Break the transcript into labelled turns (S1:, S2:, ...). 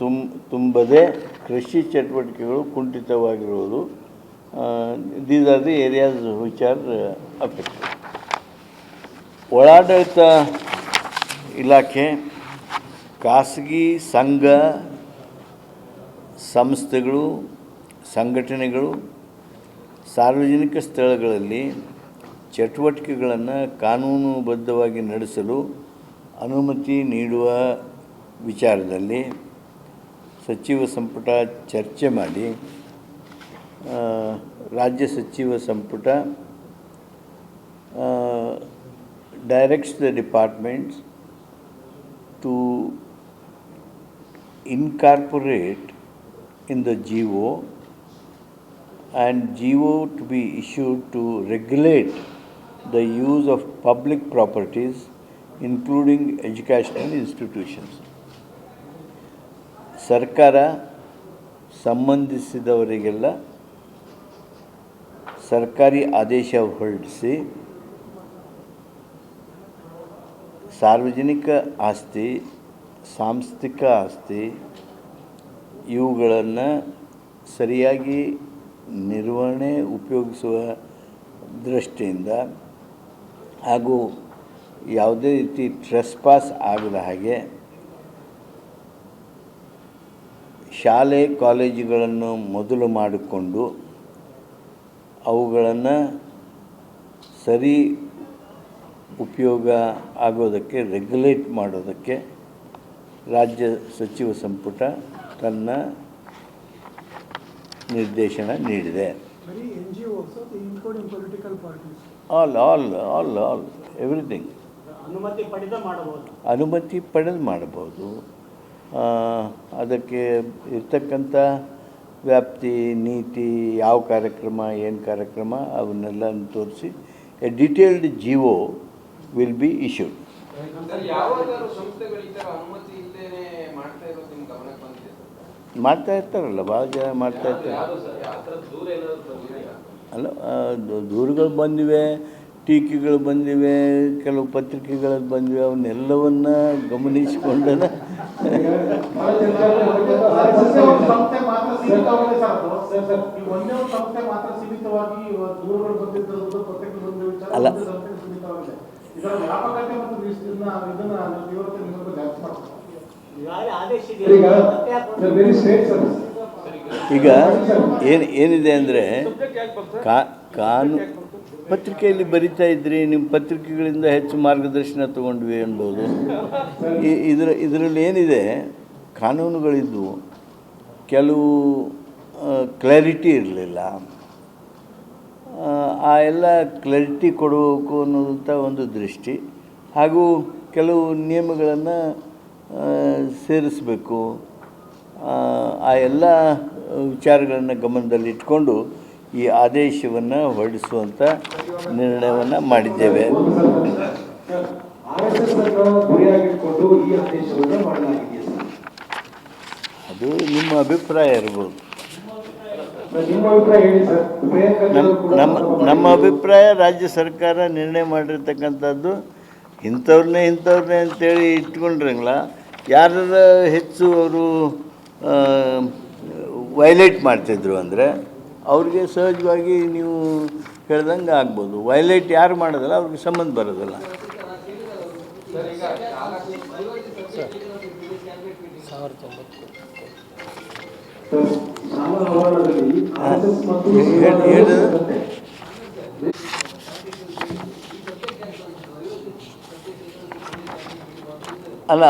S1: ತುಂ, ತುಂಬದೆ ಕೃಷಿ ಚಟುವಟಿಕೆಗಳು ಕುಂಠಿತವಾಗಿರುವುದು these are the areas which are affected ಒಳಾಡಳಿತ ಇಲಾಖೆ, ಖಾಸಗಿ ಸಂಘ, ಸಂಸ್ಥೆಗಳು, ಸಂಘಟನೆಗಳು, ಸಾರ್ವಜನಿಕ ಸ್ಥಳಗಳಲ್ಲಿ ಚಟುವಟಿಕೆಗಳನ್ನು ಕಾನೂನುಬದ್ಧವಾಗಿ ನಡೆಸಲು ಅನುಮತಿ ನೀಡುವ ವಿಚಾರದಲ್ಲಿ ಸಚಿವ ಸಂಪುಟ ಚರ್ಚೆ ಮಾಡಿ ಆ, ರಾಜ್ಯ ಸಚಿವ ಸಂಪುಟ directs the departments to incorporate in the GO and GO to be issued to regulate the use of public properties including educational institutions. ಸರ್ಕಾರ ಸಂಬಂಧಿಸಿದವರಿಗೆಲ್ಲ ಸರ್ಕಾರಿ ಆದೇಶ ಹೊರಡಿಸಿ ಸಾರ್ವಜನಿಕ ಆಸ್ತಿ, ಸಾಂಸ್ಥಿಕ ಆಸ್ತಿ ಇವುಗಳನ್ನು ಸರಿಯಾಗಿ ನಿರ್ವಹಣೆ ಉಪಯೋಗಿಸುವ ದೃಷ್ಟಿಯಿಂದ ಹಾಗೂ ಯಾವುದೇ ರೀತಿ ಟ್ರೆಸ್ಪಾಸ್ ಆಗದ ಹಾಗೆ ಶಾಲೆ ಕಾಲೇಜುಗಳನ್ನು ಮೊದಲು ಮಾಡಿಕೊಂಡು ಅವುಗಳನ್ನು ಸರಿ ಉಪಯೋಗ ಆಗೋದಕ್ಕೆ ರೆಗ್ಯುಲೇಟ್ ಮಾಡೋದಕ್ಕೆ ರಾಜ್ಯ ಸಚಿವ ಸಂಪುಟ ತನ್ನ ನಿರ್ದೇಶನ ನೀಡಿದೆ. All all all all everything
S2: ಅನುಮತಿ ಪಡೆದು ಮಾಡಬಹುದು.
S1: ಅದಕ್ಕೆ ಇರ್ತಕ್ಕಂಥ ವ್ಯಾಪ್ತಿ ನೀತಿ ಯಾವ ಕಾರ್ಯಕ್ರಮ ಏನು ಕಾರ್ಯಕ್ರಮ ಅವನ್ನೆಲ್ಲ ತೋರಿಸಿ.
S3: A detailed GO will be issued. ಮಾಡ್ತಾ?
S1: ಇರ್ತಾರಲ್ಲ ಭಾಳ ಜನ ಮಾಡ್ತಾ ಇರ್ತಾರೆ. ಅಲ್ಲ ದೂರುಗಳು ಬಂದಿವೆ. ಟೀಕೆಗಳು ಬಂದಿವೆ ಕೆಲವು ಪತ್ರಿಕೆಗಳು ಬಂದಿವೆ ಅವನ್ನೆಲ್ಲವನ್ನ ಗಮನಿಸಿಕೊಂಡ ಅಲ್ಲ.
S4: ಈಗ
S1: ಏನು ಏನಿದೆ ಅಂದರೆ ಕಾನು ಪತ್ರಿಕೆಯಲ್ಲಿ ಬರಿತಾ ಇದ್ರಿ ನಿಮ್ಮ ಪತ್ರಿಕೆಗಳಿಂದ ಹೆಚ್ಚು ಮಾರ್ಗದರ್ಶನ ತಗೊಂಡ್ವಿ ಅನ್ಬೋದು ಇದರ, ಇದರಲ್ಲಿ ಏನಿದೆ, ಕಾನೂನುಗಳಿದ್ವು. ಕೆಲವು ಕ್ಲಾರಿಟಿ ಇರಲಿಲ್ಲ. ಆ ಎಲ್ಲ ಕ್ಲಾರಿಟಿ ಕೊಡಬೇಕು ಅನ್ನೋದಂಥ ಒಂದು ದೃಷ್ಟಿ. ಹಾಗೂ ಕೆಲವು ನಿಯಮಗಳನ್ನು ಸೇರಿಸಬೇಕು. ಆ ಎಲ್ಲ ವಿಚಾರಗಳನ್ನು ಗಮನದಲ್ಲಿಟ್ಕೊಂಡು ಈ ಆದೇಶವನ್ನು ಹೊರಡಿಸುವಂಥ ನಿರ್ಣಯವನ್ನು ಮಾಡಿದ್ದೇವೆ. ಅದು ನಿಮ್ಮ ಅಭಿಪ್ರಾಯ ಇರ್ಬೋದು.
S4: ನಮ್ಮ
S1: ನಮ್ಮ ನಮ್ಮ ಅಭಿಪ್ರಾಯ ರಾಜ್ಯ ಸರ್ಕಾರ ನಿರ್ಣಯ ಮಾಡಿರ್ತಕ್ಕಂಥದ್ದು ಇಂಥವ್ರನ್ನೇ ಇಂಥವ್ರನ್ನೇ ಅಂತೇಳಿ ಇಟ್ಕೊಂಡ್ರಂಗಿಲ್ಲ ಯಾರು ಹೆಚ್ಚು ಅವರು ವೈಲೇಟ್ ಮಾಡ್ತಿದ್ರು ಅಂದರೆ ಅವ್ರಿಗೆ ಸಹಜವಾಗಿ ನೀವು ಹೇಳ್ದಂಗೆ ಆಗ್ಬೋದು ವೈಲೇಟ್ ಯಾರು ಮಾಡೋದಿಲ್ಲ ಅವ್ರಿಗೆ ಸಂಬಂಧ ಬರೋದಿಲ್ಲ. ಅಲ್ಲ